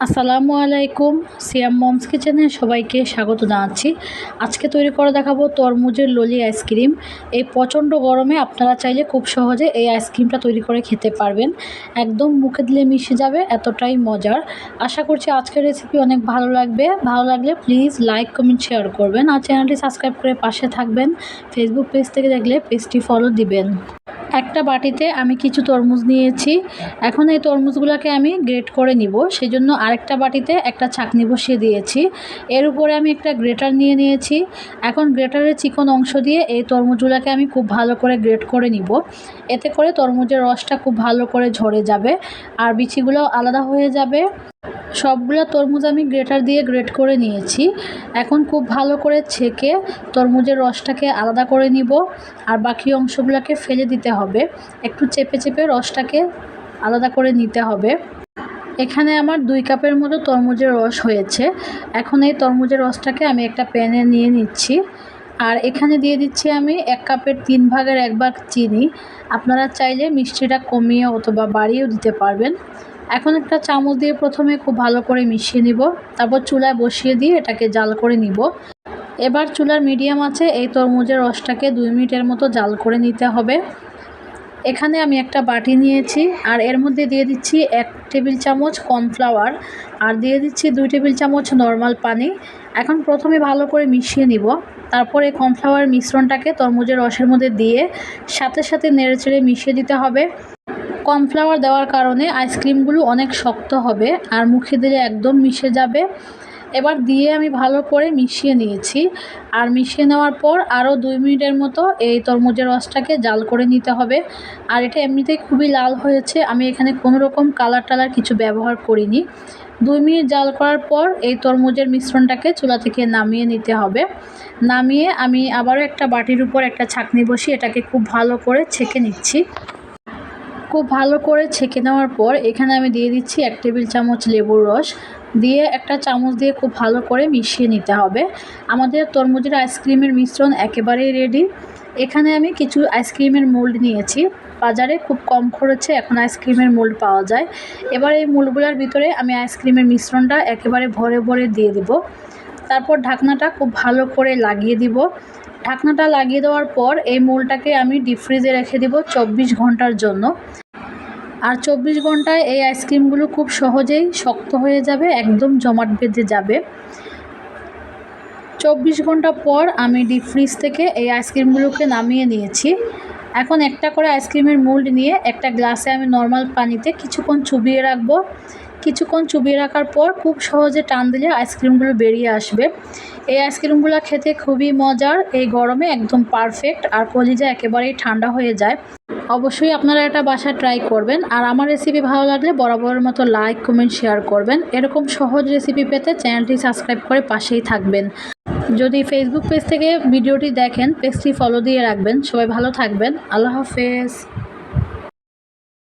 আসসালামু আলাইকুম, সিয়াম মমস কিচেনে সবাইকে স্বাগত জানাচ্ছি। আজকে তৈরি করে দেখাবো তরমুজের ললি আইসক্রিম। এই প্রচণ্ড গরমে আপনারা চাইলে খুব সহজে এই আইসক্রিমটা তৈরি করে খেতে পারবেন। একদম মুখে দিলে মিশে যাবে, এতটাই মজার। আশা করছি আজকের রেসিপি অনেক ভালো লাগবে। ভালো লাগলে প্লিজ লাইক কমেন্ট শেয়ার করবেন। আর চ্যানেলটি সাবস্ক্রাইব করে পাশে থাকবেন। ফেসবুক পেজ থেকে দেখলে পেজটি ফলো দিবেন। একটা বাটিতে আমি কিছু তরমুজ নিয়েছি। এখন এই তরমুজগুলোকে আমি গ্রেট করে নিব। সেই জন্য আরেকটা বাটিতে একটা ছাকনি বসিয়ে দিয়েছি। এর উপরে আমি একটা গ্রেটার নিয়ে নিয়েছি। এখন গ্রেটারের চিকন অংশ দিয়ে এই তরমুজগুলোকে আমি খুব ভালো করে গ্রেট করে নিব। এতে করে তরমুজের রসটা খুব ভালো করে ঝরে যাবে। আর বিচিগুলো আলাদা হয়ে যাবে। সবগুলো তরমুজ আমি গ্রেটার দিয়ে গ্রেট করে নিয়েছি। এখন খুব ভালো করে ছেঁকে তরমুজের রসটাকে আলাদা করে নিব আর বাকি অংশগুলোকে ফেলে দিতে হবে। একটু চেপে চেপে রসটাকে আলাদা করে নিতে হবে। এখানে আমার দুই কাপের মতো তরমুজের রস হয়েছে। এখন এই তরমুজের রসটাকে আমি একটা প্যানে নিয়ে নিচ্ছি। আর এখানে দিয়ে দিচ্ছি আমি এক কাপের তিন ভাগের এক ভাগ চিনি। আপনারা চাইলে মিষ্টিটা কমিয়ে অথবা বাড়িয়েও দিতে পারবেন। এখন একটা চামচ দিয়ে প্রথমে খুব ভালো করে মিশিয়ে নিব। তারপর চুলায় বসিয়ে দিয়ে এটাকে জাল করে নিব। এবার চুলার মিডিয়াম আছে, এই তরমুজের রসটাকে দুই মিনিটের মতো জাল করে নিতে হবে। এখানে আমি একটা বাটি নিয়েছি, আর এর মধ্যে দিয়ে দিচ্ছি এক টেবিল চামচ কর্নফ্লাওয়ার, আর দিয়ে দিচ্ছি দুই টেবিল চামচ নর্মাল পানি। এখন প্রথমে ভালো করে মিশিয়ে নিব। তারপর এই কর্নফ্লাওয়ার মিশ্রণটাকে তরমুজের রসের মধ্যে দিয়ে সাথে সাথে নেড়ে চেড়ে মিশিয়ে দিতে হবে। কর্নফ্লাওয়ার দেওয়ার কারণে আইসক্রিমগুলো অনেক শক্ত হবে আর মুখে দিলে একদম মিশে যাবে। এবার দিয়ে আমি ভালো করে মিশিয়ে নিয়েছি। আর মিশিয়ে নেওয়ার পর আরও দুই মিনিটের মতো এই তরমুজের রসটাকে জাল করে নিতে হবে। আর এটা এমনিতেই খুবই লাল হয়েছে। আমি এখানে কোনো রকম কালার টালার কিছু ব্যবহার করিনি। দুই মিনিট জাল করার পর এই তরমুজের মিশ্রণটাকে চুলা থেকে নামিয়ে নিতে হবে। নামিয়ে আমি আবারও একটা বাটির উপর একটা ছাকনি বসিয়ে এটাকে খুব ভালো করে ছেঁকে নিচ্ছি। খুব ভালো করে ছেঁকে নেওয়ার পর এখানে আমি দিয়ে দিচ্ছি এক টেবিল চামচ লেবুর রস। দিয়ে একটা চামচ দিয়ে খুব ভালো করে মিশিয়ে নিতে হবে। আমাদের তরমুজের আইসক্রিমের মিশ্রণ একেবারেই রেডি এখানে আমি কিছু আইসক্রিমের মোল্ড নিয়েছি। বাজারে খুব কম খরচে এখন আইসক্রিমের মোল্ড পাওয়া যায়। এবার এই মোল্ডগুলোর ভিতরে আমি আইসক্রিমের মিশ্রণটা একেবারে ভরে ভরে দিয়ে দিব। তারপর ঢাকনাটা খুব ভালো করে লাগিয়ে দিব। ঢাকনাটা লাগিয়ে দেওয়ার পর এই মোলটাকে আমি ডিপ ফ্রিজে রেখে দিব চব্বিশ ঘণ্টার জন্য। আর চব্বিশ ঘন্টায় এই আইসক্রিমগুলো খুব সহজেই শক্ত হয়ে যাবে, একদম জমাট বেঁধে যাবে। চব্বিশ ঘণ্টা পর আমি ডিপ ফ্রিজ থেকে এই আইসক্রিমগুলোকে নামিয়ে নিয়েছি। এখন একটা করে আইসক্রিমের মোল্ড নিয়ে একটা গ্লাসে আমি নর্মাল পানিতে কিছুক্ষণ চুবিয়ে রাখব। কিছুক্ষণ চুবিয়ে রাখার পর খুব সহজে টান দিলে আইসক্রিমগুলো বেরিয়ে আসবে। এই আইসক্রিমগুলো খেতে খুবই মজার। এই গরমে একদম পারফেক্ট আর কলিজা একেবারেই ঠান্ডা হয়ে যায়। অবশ্যই আপনারা এটা বাসায় ট্রাই করবেন। আর আমার রেসিপি ভালো লাগলে বরাবরের মতো লাইক কমেন্ট শেয়ার করবেন। এরকম সহজ রেসিপি পেতে চ্যানেলটি সাবস্ক্রাইব করে পাশেই থাকবেন। যদি ফেসবুক পেজ থেকে ভিডিওটি দেখেন পেজটি ফলো দিয়ে রাখবেন। সবাই ভালো থাকবেন। আল্লাহ হাফেজ।